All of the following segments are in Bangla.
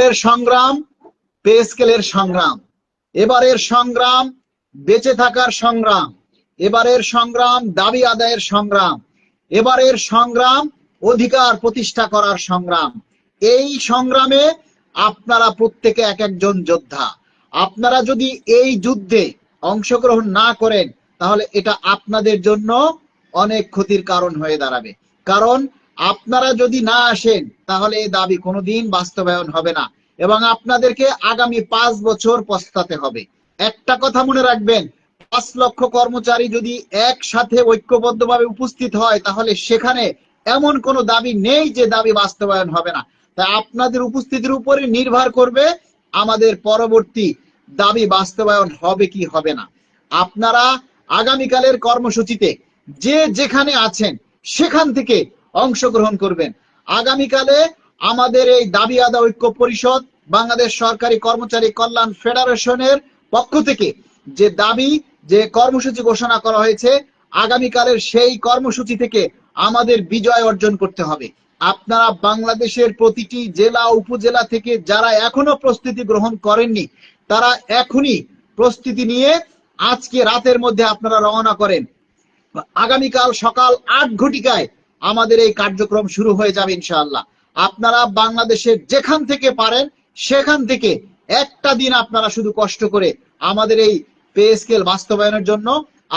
এর সংগ্রাম, পে স্কেলের সংগ্রাম। এবারের সংগ্রাম, বেঁচে থাকার সংগ্রাম। এবারের সংগ্রাম, দাবি আদায়ের সংগ্রাম। এবারের সংগ্রাম, অধিকার প্রতিষ্ঠা করার সংগ্রাম। এই সংগ্রামে আপনারা প্রত্যেকে এক একজন যোদ্ধা। আপনারা যদি এই যুদ্ধে অংশগ্রহণ না করেন, তাহলে এটা আপনাদের জন্য অনেক ক্ষতির কারণ হয়ে দাঁড়াবে। কারণ আপনারা যদি না আসেন, তাহলে এই দাবি কোনোদিন বাস্তবায়ন হবে না। এবং আপনাদেরকে আগামী পাঁচ বছর পস্তাতে হবে। একটা কথা মনে রাখবেন, পাঁচ লক্ষ কর্মচারী যদি একসাথে ঐক্যবদ্ধভাবে উপস্থিত হয়, তাহলে সেখানে এমন কোনো দাবি নেই যে দাবি বাস্তবায়ন হবে না। তাই আপনাদের উপস্থিতির উপরে নির্ভর করবে আমাদের পরবর্তী দাবি বাস্তবায়ন হবে কি হবে না। আপনারা আগামীকালের কর্মসূচিতে যে যেখানে আছেন, সেখান থেকে অংশগ্রহণ করবেন। আগামীকালে আমাদের এই দাবি আদা ঐক্য পরিষদ বাংলাদেশ সরকারি কর্মচারী কল্যাণ ফেডারেশনের পক্ষ থেকে যে দাবি, যে কর্মসূচি ঘোষণা করা হয়েছে, আগামীকালের সেই কর্মসূচি থেকে আমাদের বিজয় অর্জন করতে হবে। আপনারা বাংলাদেশের প্রতিটি জেলা, উপজেলা থেকে যারা এখনও প্রস্তুতি গ্রহণ করেননি, তারা এখনই প্রস্তুতি নিয়ে আজকে রাতের মধ্যে আপনারা রওনা করেন। আগামীকাল সকাল আট ঘটিকায় আমাদের এই কার্যক্রম শুরু হয়ে যাবে ইনশাআল্লাহ। আপনারা বাংলাদেশের যেখান থেকে পারেন, সেখান থেকে একটা দিন আপনারা শুধু কষ্ট করে আমাদের এই পে স্কেল বাস্তবায়নের জন্য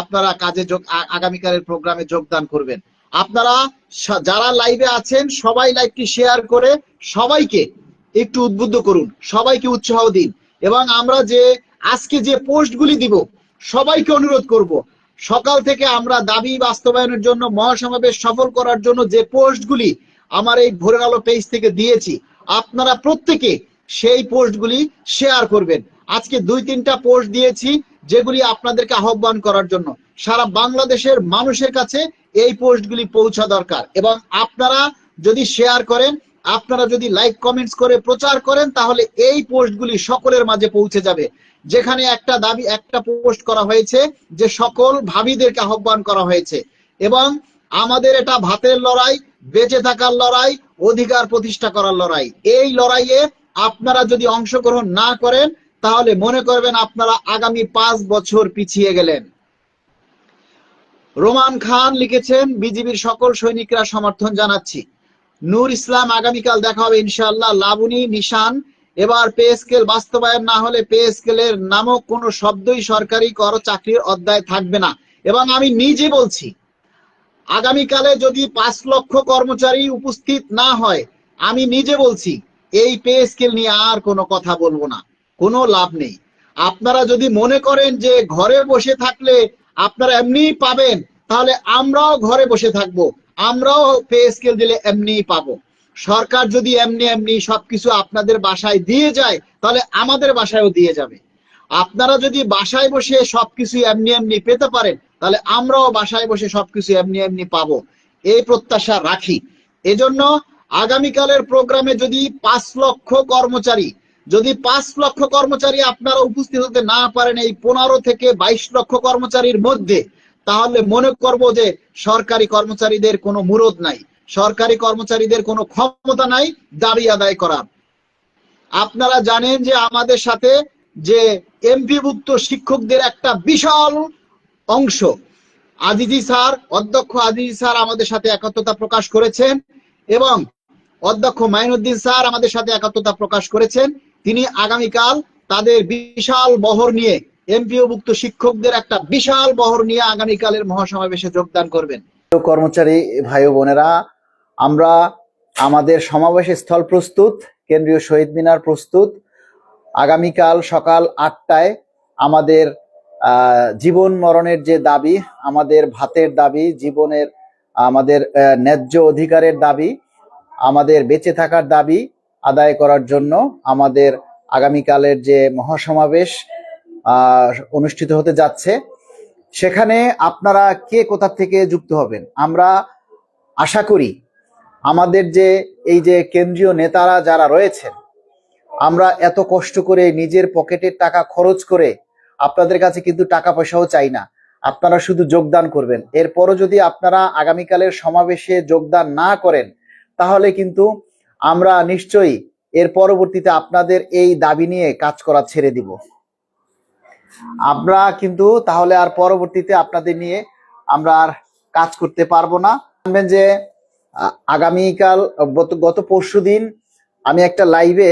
আপনারা কাজে যোগ আগামীকালের প্রোগ্রামে যোগদান করবেন। আপনারা যারা লাইভে আছেন, সবাই লাইভটি শেয়ার করে সবাইকে একটু উদ্বুদ্ধ করুন, সবাইকে উৎসাহ দিন। এবং আমরা যে, আজকে যে পোস্টগুলি দিব, সবাইকে অনুরোধ করব সকাল থেকে আমরা দাবি বাস্তবায়নের জন্য মহাসমাবেশ সফল করার জন্য যে পোস্টগুলি আমার এই ভোরের আলো পেজ থেকে দিয়েছি, আপনারা প্রত্যেকে সেই পোস্টগুলি শেয়ার করবেন। আজকে দুই তিনটা পোস্ট দিয়েছি, যেগুলি আপনাদেরকে আহ্বান করার জন্য। সারা বাংলাদেশের মানুষের কাছে এই পোস্টগুলি পৌঁছা দরকার। এবং আপনারা যদি শেয়ার করেন, আপনারা যদি লাইক কমেন্টস করে প্রচার করেন, তাহলে এই পোস্টগুলি সকলের মাঝে পৌঁছে যাবে। যেখানে একটা দাবি, একটা পোস্ট করা হয়েছে যে সকল ভাবিদেরকে আহ্বান করা হয়েছে। এবং আমাদের এটা ভাতের লড়াই, বেঁচে থাকার লড়াই, অধিকার প্রতিষ্ঠা করার লড়াই। এই লড়াইয়ে আপনারা যদি অংশগ্রহণ না করেন, তাহলে মনে করবেন আপনারা আগামী পাঁচ বছর পিছিয়ে গেলেন। রোমান খান লিখেছেন, বিজিবির সকল সৈনিকরা সমর্থন জানাচ্ছি। নূর ইসলাম আগামীকাল দেখা হবে ইনশাআল্লাহ। লাবণী, নিশান এবার পে স্কেল বাস্তবায়ন না হলে পে স্কেলের নামক কোনো শব্দই সরকারি কর চাকরির অধ্যায় থাকবে না। এবং আমি নিজে বলছি, আগামীকালে যদি পাঁচ লক্ষ কর্মচারী উপস্থিত না হয়, আমি নিজে বলছি, এই পে স্কেল নিয়ে আর কোনো কথা বলব না। কোনো লাভ নেই। আপনারা যদি মনে করেন যে ঘরে বসে থাকলে আপনারা এমনিই পাবেন, তাহলে আমরাও ঘরে বসে থাকব। আমরাও পে স্কেল দিলে এমনিই পাবো। সরকার যদি এমনি এমনি সবকিছু আপনাদের বাসায় দিয়ে যায়, তাহলে আমাদের বাসায়ও দিয়ে যাবে। আপনারা যদি বাসায় বসে সবকিছু এমনি এমনি পেতে পারেন, তাহলে আমরাও বাসায় বসে সবকিছু এমনি এমনি পাবো। এই প্রত্যাশা রাখি। এজন্য আগামীকালের প্রোগ্রামে যদি পাঁচ লক্ষ কর্মচারী, যদি পাঁচ লক্ষ কর্মচারী আপনারা উপস্থিত হতে না পারেন এই পনেরো থেকে বাইশ লক্ষ কর্মচারীর মধ্যে, তাহলে মনে করব যে সরকারি কর্মচারীদের কোনো মুরদ নাই। সরকারি কর্মচারীদের কোনো ক্ষমতা নাই দাবি আদায় করার। আপনারা জানেন যে আমাদের সাথে যে এমপিভুক্ত শিক্ষকদের একটা বিশাল অংশ, আজিজি স্যার, অধ্যক্ষ আজিজি স্যার আমাদের সাথে একাত্মতা প্রকাশ করেছেন এবং অধ্যক্ষ মাইনুদ্দিন স্যার আমাদের সাথে একাত্মতা প্রকাশ করেছেন। তিনি আগামীকাল তাদের বিশাল বহর নিয়ে এমপিওভুক্ত শিক্ষকদের একটা বিশাল বহর নিয়ে আগামীকালের মহাসমাবেশে যোগদান করবেন। কর্মচারী ভাই বোনেরা আমরা আমাদের সমাবেশ স্থল প্রস্তুত, কেন্দ্রীয় শহীদ মিনার প্রস্তুত। আগামীকাল সকাল আটটায় আমাদের জীবন মরণের যে দাবি, আমাদের ভাতের দাবি, জীবনের, আমাদের ন্যায্য অধিকারের দাবি, আমাদের বেঁচে থাকার দাবি আদায় করার জন্য আমাদের আগামীকালের যে মহাসমাবেশ অনুষ্ঠিত হতে যাচ্ছে। সেখানে আপনারা কে কোথা থেকে যুক্ত হবেন? আমরা আশা করি আমাদের যে এই যে কেন্দ্রীয় নেতারা যারা রয়েছেন, আমরা এত কষ্ট করে নিজের পকেটের টাকা খরচ করে আপনাদের কাছে কিন্তু টাকা পয়সাও চাই না। আপনারা শুধু যোগদান করবেন। এরপরও যদি আপনারা আগামীকালের সমাবেশে যোগদান না করেন, তাহলে কিন্তু আমরা নিশ্চয়ই এর পরবর্তীতে আপনাদের এই দাবি নিয়ে কাজ করা ছেড়ে দিব। আমরা কিন্তু তাহলে আর পরবর্তীতে আপনাদের নিয়ে আমরা আর কাজ করতে পারব না। জানবেন যে আগামীকাল, গত পরশু দিন আমি একটা লাইভে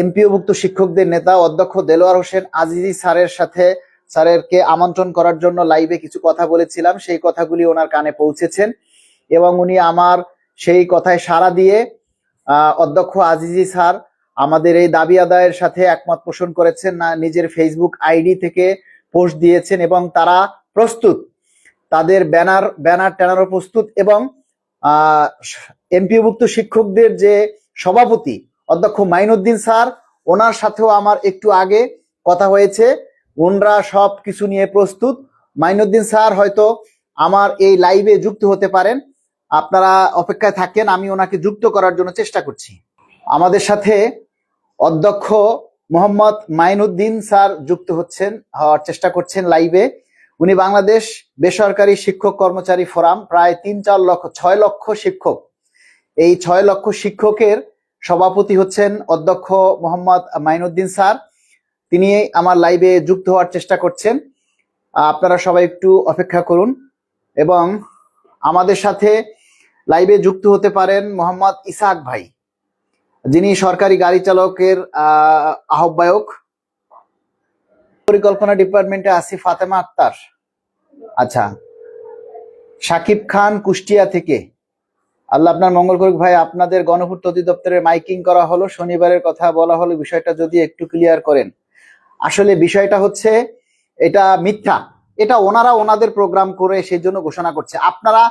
এমপিওভুক্ত শিক্ষকদের নেতা অধ্যক্ষ দেলোয়ার হোসেন আজিজি স্যারের সাথে, স্যারেরকে আমন্ত্রণ করার জন্য লাইভে কিছু কথা বলেছিলাম। সেই কথাগুলি ওনার কানে পৌঁছেছেন এবং উনি আমার সেই কথায় সাড়া দিয়ে অধ্যক্ষ আজিজি স্যার আমাদের এই দাবি আদায়ের সাথে একমত পোষণ করেছেন, না, নিজের ফেসবুক আইডি থেকে পোস্ট দিয়েছেন এবং তারা প্রস্তুত। তাদের ব্যানার ব্যানার টানারও প্রস্তুত এবং এমপিওভুক্ত শিক্ষকদের যে সভাপতি অধ্যক্ষ মাইনুদ্দিন স্যার, ওনার সাথেও আমার একটু আগে কথা হয়েছে। ওনরা সব কিছু নিয়ে প্রস্তুত। মাইনুদ্দিন স্যার হয়তো আমার এই লাইভে যুক্ত হতে পারেন। আপনারা অপেক্ষায় থাকেন, আমি ওনাকে যুক্ত করার জন্য চেষ্টা করছি। আমাদের সাথে অধ্যক্ষ মোহাম্মদ মাইনুদ্দিন স্যার যুক্ত হচ্ছেন, হওয়ার চেষ্টা করছেন লাইভে। উনি বাংলাদেশ বেসরকারি শিক্ষক কর্মচারী ফোরাম প্রায় তিন চার লক্ষ ছয় লক্ষ শিক্ষক। এই ছয় লক্ষ শিক্ষকের সভাপতি হচ্ছেন অধ্যক্ষ মোহাম্মদ মাইনুদ্দিন স্যার। তিনি আমার লাইভে যুক্ত হওয়ার চেষ্টা করছেন। আপনারা সবাই একটু অপেক্ষা করুন এবং আমাদের সাথে লাইভে যুক্ত হতে পারেন মোহাম্মদ ইসাক ভাই। যিনি সরকারি গাড়ি চালকের আহ, আহ্বায়ক। পরিকল্পনা ডিপার্টমেন্টে আছি ফাতেমা আক্তার। আচ্ছা সাকিব খান কুষ্টিয়া থেকে। আল্লাহ আপনার মঙ্গল করুক ভাই, আপনাদের গণপূর্ত অধিদপ্তরের মাইকিং করা হলো, শনিবারের কথা বলা হলো, বিষয়টা যদি একটু ক্লিয়ার করেন। আসলে বিষয়টা হচ্ছে, এটা মিথ্যা। এটা ওনারা ওনাদের প্রোগ্রাম করে সেই জন্য ঘোষণা করছে। আপনারা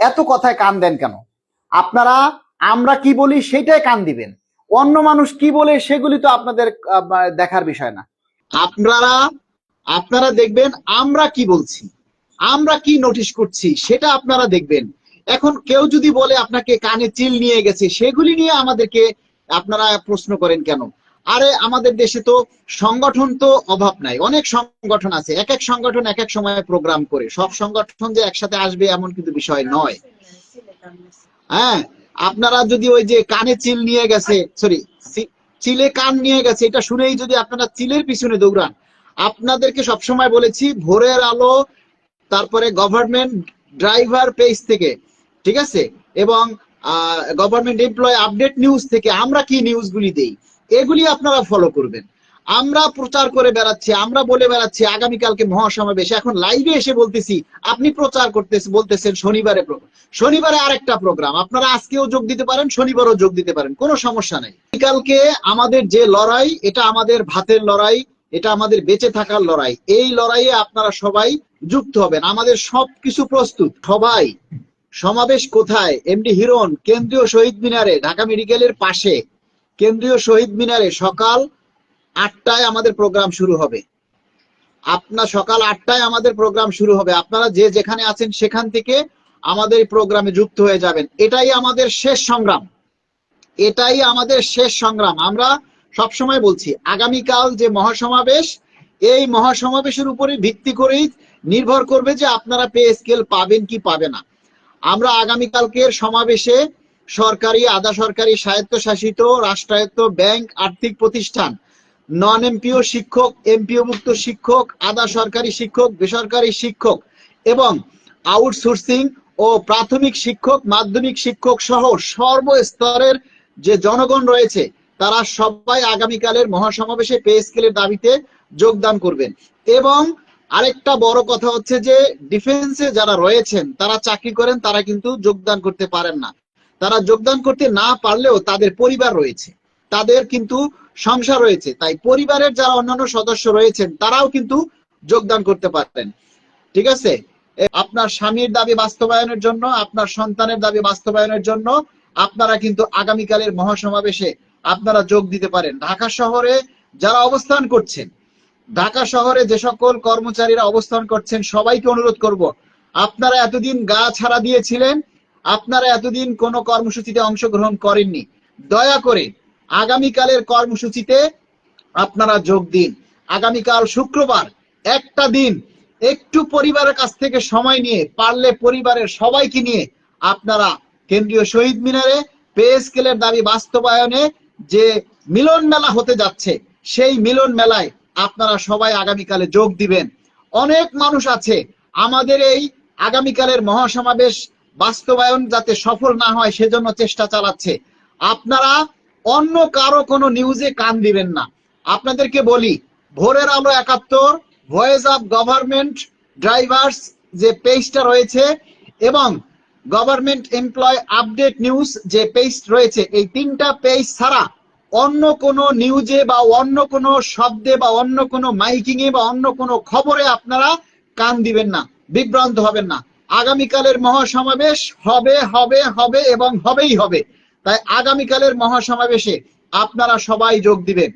এত কথায় কান দেন কেন? আপনারা, আমরা কি বলি সেটাই কান দিবেন। অন্য মানুষ কি বলে সেগুলি তো আপনাদের দেখার বিষয় না। আপনারা আপনারা দেখবেন আমরা কি বলছি, আমরা কি নোটিশ করছি সেটা আপনারা দেখবেন। এখন কেউ যদি বলে আপনাকে কানে চিল নিয়ে গেছে, সেগুলি নিয়ে আমাদেরকে আপনারা প্রশ্ন করেন কেন? আরে আমাদের দেশে তো সংগঠন তো অভাব নাই, অনেক সংগঠন আছে, এক এক সংগঠন এক এক সময় প্রোগ্রাম করে, সব সংগঠন যে একসাথে আসবে এমন কিন্তু বিষয় নয়। হ্যাঁ আপনারা যদি ওই যে কানে চিল নিয়ে গেছে সরি চিলে কান নিয়ে গেছে, এটা শুনেই যদি আপনারা চিলের পিছনে দৌড়ান, আপনাদেরকে সবসময় বলেছি, ভোরের আলো, তারপরে গভর্নমেন্ট ড্রাইভার পেজ থেকে, ঠিক আছে? এবং গভর্নমেন্ট এমপ্লয় আপডেট নিউজ থেকে আমরা কি নিউজগুলি দেই, এগুলি আপনারা ফলো করবেন। আমরা প্রচার করে বেড়াচ্ছি, আমরা বলে বেড়াচ্ছি আগামীকালকে মহাসমাবেশ। এখন লাইভে এসে বলতেছি, আপনি প্রচার করতেছেন বলতেছেন শনিবারে শনিবারে আরেকটা প্রোগ্রাম। আপনারা আজকেও যোগ দিতে পারেন, শনিবারও যোগ দিতে পারেন, কোনো সমস্যা নেই। কালকে আমাদের যে লড়াই, এটা আমাদের ভাতের লড়াই, এটা আমাদের বেঁচে থাকার লড়াই। এই লড়াইয়ে আপনারা সবাই যুক্ত হবেন। আমাদের সবকিছু প্রস্তুত। সবাই, সমাবেশ কোথায়? এমডি হিরন কেন্দ্রীয় শহীদ মিনারে, ঢাকা মেডিকেলের পাশে। কেন্দ্রীয় শহীদ মিনারে সকাল আটটায় আমাদের প্রোগ্রাম শুরু হবে। আপনার সকাল আটটায় আমাদের প্রোগ্রাম শুরু হবে। আপনারা যে যেখানে আছেন সেখান থেকে আমাদের প্রোগ্রামে যুক্ত হয়ে যাবেন। এটাই আমাদের শেষ সংগ্রাম। এটাই আমাদের শেষ সংগ্রাম। আমরা সবসময় বলছি, আগামীকাল যে মহাসমাবেশ, এই মহাসমাবেশের উপরে ভিত্তি করেই নির্ভর করবে যে আপনারা পে স্কেল পাবেন কি পাবে না। আমরা আগামীকালকের সমাবেশে সরকারি, আধা সরকারি, স্বায়ত্তশাসিত, রাষ্ট্রায়ত্ত, ব্যাংক, আর্থিক প্রতিষ্ঠান নন এমপিও শিক্ষক এমপিও মুক্ত শিক্ষক, আধা সরকারি শিক্ষক, বেসরকারি শিক্ষক এবং আউটসোর্সিং ও প্রাথমিক শিক্ষক, মাধ্যমিক শিক্ষক সহ সর্বস্তরের যে জনগণ রয়েছে, তারা সবাই আগামীকালের মহাসমাবেশে পে স্কেলের দাবিতে যোগদান করবেন। এবং আরেকটা বড় কথা হচ্ছে যে ডিফেন্সে যারা রয়েছেন, তারা চাকরি করেন, তারা কিন্তু যোগদান করতে পারেন না। তারা যোগদান করতে না পারলেও তাদের পরিবার রয়েছে। তাদের কিন্তু সংসার রয়েছে, তাই পরিবারের যারা অন্যান্য সদস্য রয়েছেন, তারাও কিন্তু যোগদান করতে পারতেন ঠিক আছে? আপনার স্বামীর দাবি বাস্তবায়নের জন্য, আপনার সন্তানের দাবি বাস্তবায়নের জন্য আপনারা কিন্তু আগামীকালের মহাসমাবেশে আপনারা যোগ দিতে পারেন। ঢাকা শহরে যারা অবস্থান করছেন, ঢাকা শহরে যে সকল কর্মচারীরা অবস্থান করছেন, সবাইকে অনুরোধ করব, আপনারা এতদিন গা ছাড়া দিয়েছিলেন, আপনারা এতদিন কোনো কর্মসূচিতে অংশগ্রহণ করেননি। দয়া করে আগামীকালের কর্মসূচিতে আপনারা যোগ দিন। আগামীকাল শুক্রবার একটা দিন একটু পরিবারের কাছ থেকে সময় নিয়ে, পারলে পরিবারের সবাইকে নিয়ে আপনারা কেন্দ্রীয় শহীদ মিনারে পে স্কেলের দাবি বাস্তবায়নে যে মিলন মেলা হতে যাচ্ছে, সেই মিলন মেলায় আপনারা সবাই আগামীকালে যোগ দিবেন। অনেক মানুষ আছে, আমাদের এই আগামীকালের মহাসমাবেশ বাস্তবায়ন যাতে সফল না হয়, সেজন্য চেষ্টা চালাচ্ছে। আপনারা অন্য কারও কোনো নিউজে কান দিবেন না। আপনাদেরকে বলি, ভোরের আলো একাত্তর ভয়েস অফ গভর্নমেন্ট ড্রাইভার্স যে পেজটা রয়েছে এবং গভর্নমেন্ট এমপ্লয় আপডেট নিউজ যে পেজ রয়েছে, এই তিনটা পেজ ছাড়া অন্য কোনো নিউজে বা অন্য কোনো শব্দে বা অন্য কোনো মাইকিং এ বা অন্য কোনো খবরে আপনারা কান দিবেন না, বিভ্রান্ত হবেন না। আগামীকালের মহাসমাবেশ হবে হবে হবে এবং হবেই হবে। তাই আগামীকালের মহাসমাবেশে আপনারা সবাই যোগ দিবেন।